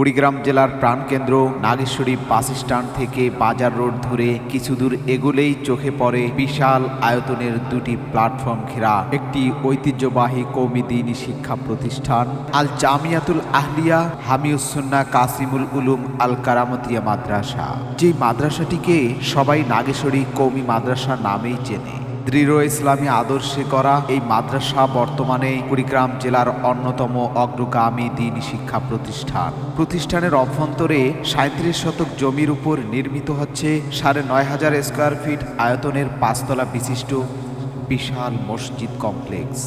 কুড়িগ্রাম জেলার প্রাণকেন্দ্র Nageshwari bus stand থেকে বাজার রোড ধরে কিছু দূর এগোলেই চোখে পড়ে বিশাল আয়তনের দুটি প্ল্যাটফর্ম ঘেরা। একটি ঐতিহ্যবাহী কৌমি দিনী শিক্ষা প্রতিষ্ঠান, আল জামিয়াতুল আহলিয়া হামিউসুন্না কাসিমুল উলুম আল কারামতিয়া মাদ্রাসা। যেই মাদ্রাসাটিকে সবাই নাগেশ্বরী কৌমি মাদ্রাসা নামেই চেনে। দৃঢ় ইসলামী আদর্শে করা এই মাদ্রাসা বর্তমানে কুড়িগ্রাম জেলার অন্যতম অগ্রগামী দিন শিক্ষা প্রতিষ্ঠান। প্রতিষ্ঠানের অভ্যন্তরে সাঁত্রিশ শতক জমির উপর নির্মিত হচ্ছে সাড়ে নয় হাজার স্কোয়ার ফিট আয়তনের পাঁচতলা বিশিষ্ট বিশাল মসজিদ কমপ্লেক্স।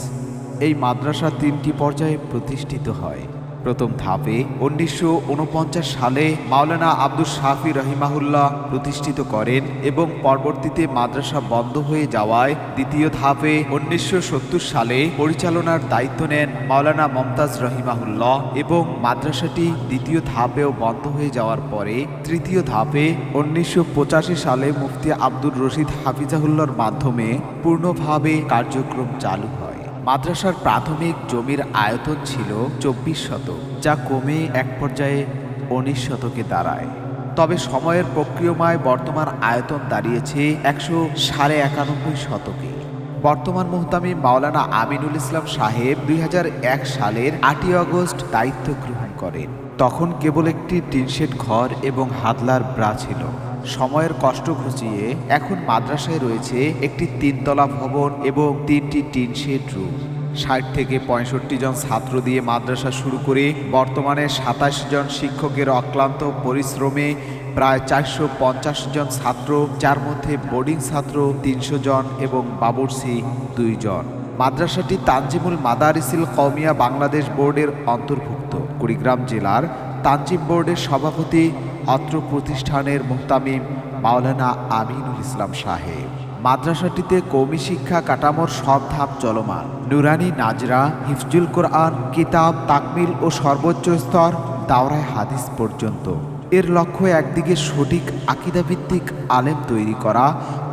এই মাদ্রাসা তিনটি পর্যায়ে প্রতিষ্ঠিত হয়। প্রথম ধাপে উনিশশো ঊনপঞ্চাশ সালে মাওলানা আব্দুল শাফি রহিমাহুল্লাহ প্রতিষ্ঠিত করেন এবং পরবর্তীতে মাদ্রাসা বন্ধ হয়ে যাওয়ায় দ্বিতীয় ধাপে উনিশশো সত্তর সালে পরিচালনার দায়িত্ব নেন মাওলানা মমতাজ রহিমাহুল্লাহ এবং মাদ্রাসাটি দ্বিতীয় ধাপেও বন্ধ হয়ে যাওয়ার পরে তৃতীয় ধাপে উনিশশো পঁচাশি সালে মুফতি আব্দুর রশিদ হাফিজাহুল্লার মাধ্যমে পূর্ণভাবে কার্যক্রম চালু হয়। মাদ্রাসার প্রাথমিক জমির আয়তন ছিল চব্বিশ শতক, যা কমে এক পর্যায়ে উনিশ শতকে দাঁড়ায়। তবে সময়ের প্রক্রিয়মায় বর্তমান আয়তন দাঁড়িয়েছে একশো সাড়ে একানব্বই শতকে। বর্তমান মোহতামি মাওলানা আমিনুল ইসলাম সাহেব দুই হাজার এক সালের আটই আগস্ট দায়িত্ব গ্রহণ করেন। তখন কেবল একটি টিনশেড ঘর এবং হাতলার ব্রা ছিল। সময়ের কষ্ট ঘুচিয়ে এখন মাদ্রাসায় রয়েছে একটি তিনতলা ভবন এবং তিনটি টিনশেড রুম। ষাট থেকে পঁয়ষট্টি জন ছাত্র দিয়ে মাদ্রাসা শুরু করে বর্তমানে সাতাশ জন শিক্ষকের অক্লান্ত পরিশ্রমে প্রায় চারশো পঞ্চাশ জন ছাত্র, যার মধ্যে বোর্ডিং ছাত্র তিনশো জন এবং বাবুরসি দুইজন। মাদ্রাসাটি তানজিমুল মাদারিসিল কৌমিয়া বাংলাদেশ বোর্ডের অন্তর্ভুক্ত। কুড়িগ্রাম জেলার তানজিম বোর্ডের সভাপতি অত্র প্রতিষ্ঠানের মুক্তামিম মাওলানা আমিনুল ইসলাম সাহেব। মাদ্রাসাটিতে কৌমি শিক্ষা কাঠামোর সব ধাপ চলমান। নুরানি নাজরা, হিফজুল কোরআন, কিতাব, তাকমিল ও সর্বোচ্চ স্তর দাওরায় হাদিস পর্যন্ত। এর লক্ষ্য একদিকে সঠিক আকিদাভিত্তিক আলেম তৈরি করা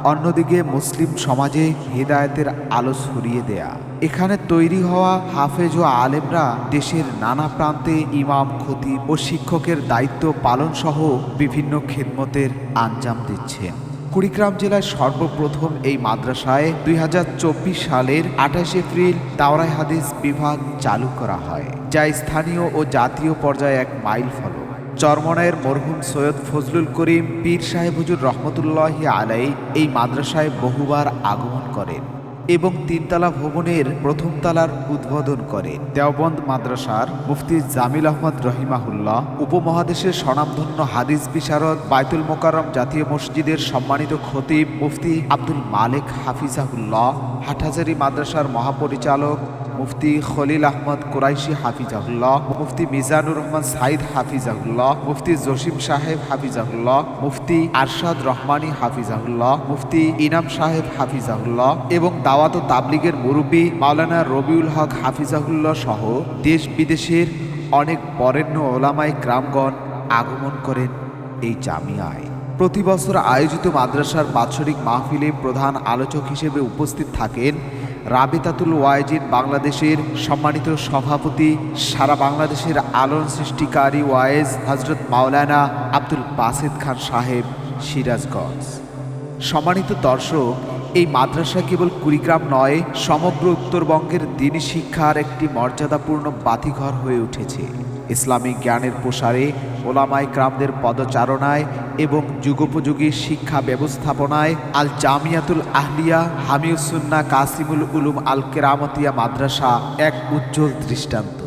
অন্যদিকে মুসলিম সমাজে হেদায়েতের আলো ছড়িয়ে দেয়া। এখানে তৈরি হওয়া হাফেজ ও আলেমরা দেশের নানা প্রান্তে ইমাম, খতিব ও শিক্ষকের দায়িত্ব পালন সহ বিভিন্ন খেদমতের আঞ্জাম দিচ্ছেন। কুড়িগ্রাম জেলায় সর্বপ্রথম এই মাদ্রাসায় দুই হাজার চব্বিশ সালের আঠাশ এপ্রিল দাওরাই হাদিস বিভাগ চালু করা হয়, যা স্থানীয় ও জাতীয় পর্যায়ে এক মাইল ফলক চরমনায়ের মরহুম সৈয়দ ফজলুল করিম পীর সাহেব হুজুর রহমতুল্লাহ আলাই এই মাদ্রাসায় বহুবার আগমন করেন এবং তিনতলা ভবনের প্রথম তালার উদ্বোধন করে দেওবন্দ মাদ্রাসার মুফতি জামিল আহমদ রহিমাহুল্লাহ, উপমহাদেশের স্বনামধন্য হাদিস বিশারদ বাইতুল মোকাররম জাতীয় মসজিদের সম্মানিত খতিব মুফতি আব্দুল মালিক হাফিজাহুল্লাহ, হাটহাজারি মাদ্রাসার মহাপরিচালক মুফতি খলিল আহমদ কুরাইশি হাফিজাহুল্লাহ, মুফতি মিজানুর রহমান সাইদ হাফিজাহুল্লাহ, মুফতি জসিম সাহেব হাফিজাহুল্লাহ, মুফতি আরশাদ রহমানী হাফিজাহুল্লাহ, মুফতি ইনাম সাহেব হাফিজাহুল্লাহ এবং দাওয়াত ও তাবলিগের মুরব্বী মাওলানা রবিউল হক হাফিজাহুল্লাহ সহ দেশ বিদেশের অনেক বরেণ্য ওলামাই গ্রামগণ আগমন করেন এই জামিয়ায়। প্রতি বছর আয়োজিত মাদ্রাসার বাৎসরিক মাহফিলে প্রধান আলোচক হিসেবে উপস্থিত থাকেন রাবিতাতুল ওয়াইজিন বাংলাদেশের সম্মানিত সভাপতি, সারা বাংলাদেশের আলোড়ন সৃষ্টিকারী ওয়াইজ হজরত মাওলানা আব্দুল বাসেদ খান সাহেব, সিরাজগঞ্জ। সম্মানিত দর্শক, এই মাদ্রাসা কেবল কুড়িগ্রাম নয়, সমগ্র উত্তরবঙ্গের দিনী শিক্ষার একটি মর্যাদাপূর্ণ বাতিঘর হয়ে উঠেছে। ইসলামিক জ্ঞানের প্রসারে ওলামাই ক্রামদের পদচারণায় এবং যুগোপযোগী শিক্ষা ব্যবস্থাপনায় আল জামিয়াতুল আহলিয়া হামিউসুন্না কাসিমুল উলুম আল কেরামতিয়া মাদ্রাসা এক উজ্জ্বল দৃষ্টান্ত।